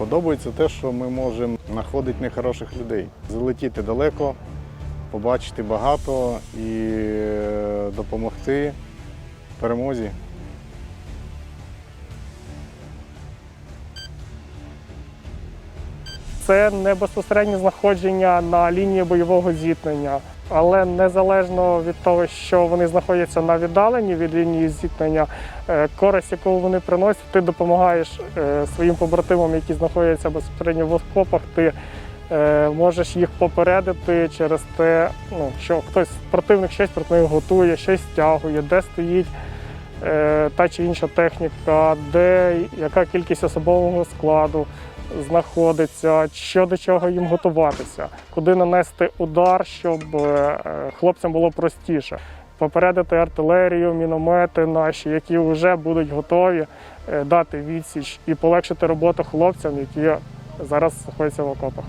Подобається те, що ми можемо знаходити нехороших людей, залетіти далеко, побачити багато і е, допомогти перемозі. Це не безпосереднє знаходження на лінії бойового зіткнення, але незалежно від того, що вони знаходяться на віддаленні від лінії зіткнення, е, користь, яку вони приносять, ти допомагаєш е, своїм побратимам, які знаходяться безпосередньо в окопах, ти е, можеш їх попередити через те, ну, що хтось противник щось проти них готує, щось стягує, де стоїть та чи інша техніка, де яка кількість особового складу знаходиться, що до чого їм готуватися, куди нанести удар, щоб е, хлопцям було простіше. Попередити артилерію, міномети наші, які вже будуть готові е, дати відсіч і полегшити роботу хлопцям, які зараз знаходяться в окопах.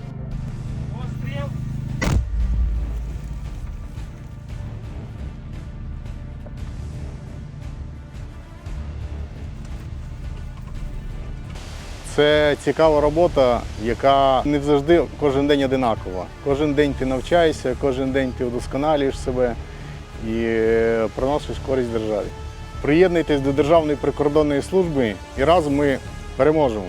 Це цікава робота, яка не завжди кожен день одинакова. Кожен день ти навчаєшся, кожен день ти удосконалюєш себе і е, приносиш користь державі. Приєднуйтесь до Державної прикордонної служби і разом ми переможемо.